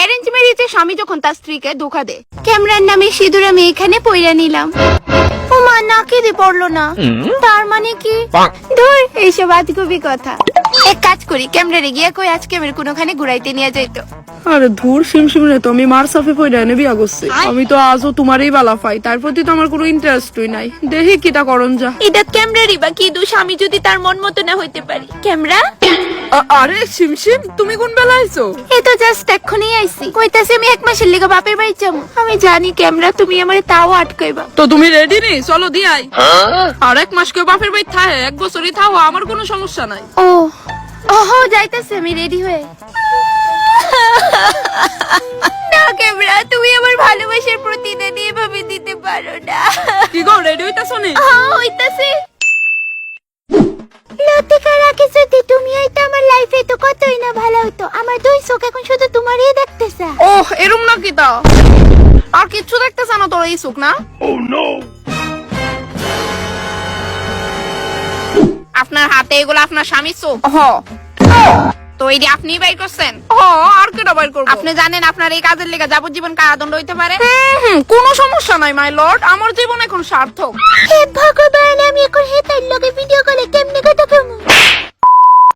Arrange ম্যারেজে স্বামী যখন তার স্ত্রীকে ধোকা দেয়। ক্যামেরার নামে সিঁদুর আমি এখানে পইরা নিলাম। ও মা নাকি দিয়ে পড়ল না। তার মানে কি? ধুর এইসব আজগুবি কথা। এক কাজ করি ক্যামেরা গিয়া কই আজকে আমার কোনোখানে ঘুরাইতে নিয়ে যাইতো আরে ধুর শিমশিম রে তো আমি মার সাফে পয়রা এনে বিয়া করছি। আমি তো আজও তোমারই বালা পাই তার প্রতি তো আমার কোনো ইন্টারেস্টই নাই। দেখি কিটা করন যা। এটা ক্যামেরারই বা কি দোষ? আমি যদি তার মন মতো না হইতে পারি। ক্যামেরা? আরে শিমশিম তুমি কোন বেলা আইছো? এই তো জাস্ট এক্ষুনি আইছি। কইতাছি আমি এক মাসের লেগে বাপের বাড়ি যাব। আমি জানি ক্যামেরা তুমি আমারে তাও আটকাইবা। তো তুমি রেডি নি? চলো দিয়াই আর এক মাস কেউ বাপের বাড়ি থাকে এক বছরই থাও আমার কোনো সমস্যা নাই। ও ওহো যাইতাছে আমি রেডি হয়ে। না ক্যামেরা তুমি আমার ভালোবাসার প্রতিদান এভাবে দিতে পারো না। কি গো রেডি হইতাছো নি? হ্যাঁ হইতাছে। লাইফে তো কতই না ভালো হতো। আমার দুই চোখ এখন শুধু তোমারই দেখতেছে। ওহ এরম না কি তা? আর কিচ্ছু দেখতেছ না তোর এই সুখ না? আপনার হাতে এগুলো আপনার স্বামীর চোখ? হ। তো এই যে আপনি বাই করছেন? ও আর কেটা বাইর করব? আপনি জানেন আপনার এই কাজের লেগে যাবজ্জীবন কারাদণ্ড হইতে পারে? হুম, হুম, কোনো সমস্যা নাই মাই লর্ড আমার জীবন এখন সার্থক। হে ভগবান আমি এখন হেতার লগে ভিডিও